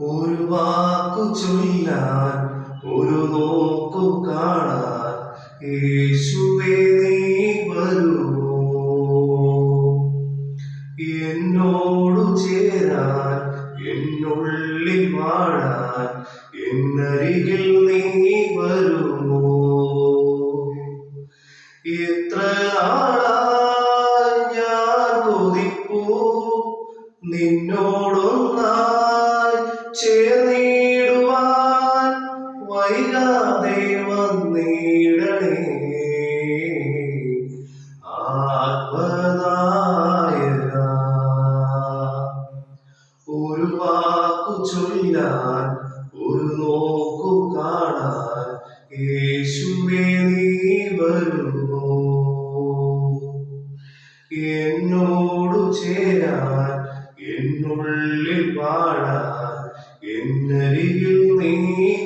ഒരു വാക്കു ചൊല്ലാൻ ഒരു നോക്കു കാണാൻ യേശുവേ നീ വരുമോ? എന്നോടു ചേരാൻ എന്നുള്ളിൽ വാഴാൻ എന്നരികിൽ നീ വരുമോ? എത്ര ഞാൻ കൊതിപ്പോ? നിന്നോടൊന്നായി ചേർന്നിടുവാൻ എന്നോടു ചേരാൻ എന്നുള്ളിൽ വാഴാൻ എന്നരികിൽ നീ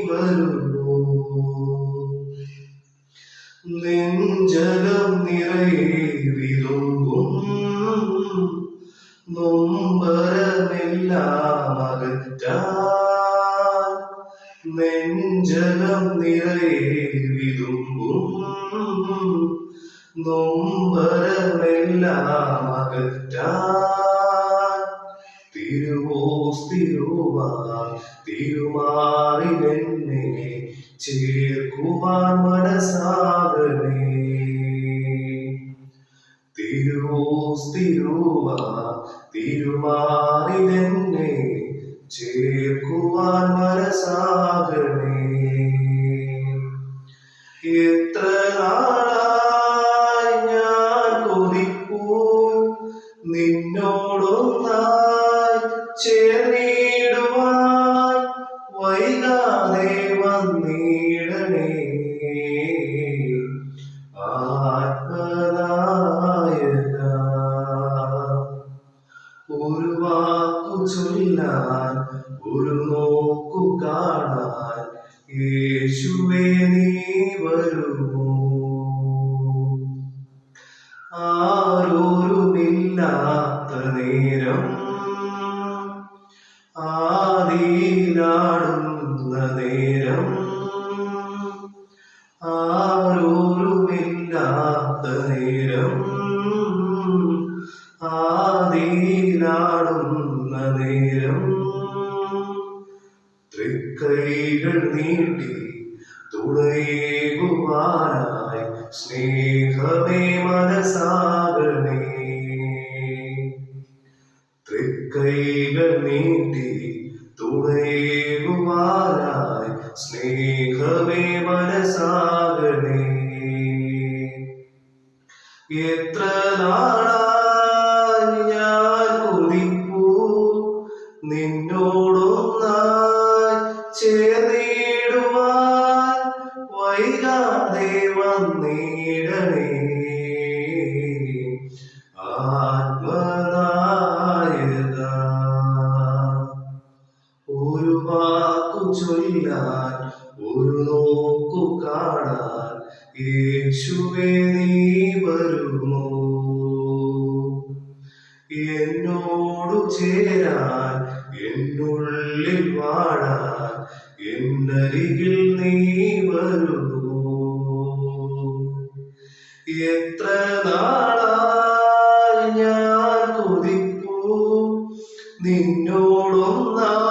വരുമോ നെഞ്ചകം നിറയെ വിതുമ്പും നൊമ്പരമെല്ലാം നൊമ്പരമെല്ലാം അകറ്റാൻ തിരുമാറിലെന്നെ ചേർക്കുവാൻ മനസ്സാകണേ. തിരുവോസ്തിരുവാൻ തിരുമാറിലെന്നെ ചേർക്കുവാൻ മനസ്സാകണേ. എത്ര നാളായി ചേർന്നിടുവാൻ വൈകാതെ വന്നിടണേ. ആത്മനായക ഒരു വാക്കു ചൊല്ലാൻ ഒരു നോക്കു കാണാൻ യേശുവേ നീ വരുമോ? ആരോരുമില്ലാത്ത നേരം ആദിയിലാടുന്ന നേരം ആരോരുമില്ലാത്ത നേരം ആദിയിലാടുന്ന നേരം തൃക്കൈകൾ നീട്ടി തുണയേകുവാനായി സ്നേഹമേ മനസാകണേ. തൃക്കൈകൾ നീട്ടി തുണയേകുവാനായി സ്നേഹമേ മനസ്സാകണേ എത്ര നാളായി ഞാൻ കൊതിപ്പൂ നിന്നോടൊന്നായി ചേർന്നിടുവാൻ വൈകാതെ വന്നിടണേ. ആത്മനായക ഒരു വാക്കു ചൊല്ലാൻ യേശുവേ നീ വരുമോ? എന്നോടു ചേരാൻ എന്നുള്ളിൽ വാഴാൻ എന്നരികിൽ നീ വരുമോ? എത്ര നാളായി ഞാൻ കൊതിപ്പൂ നിന്നോടൊന്നായി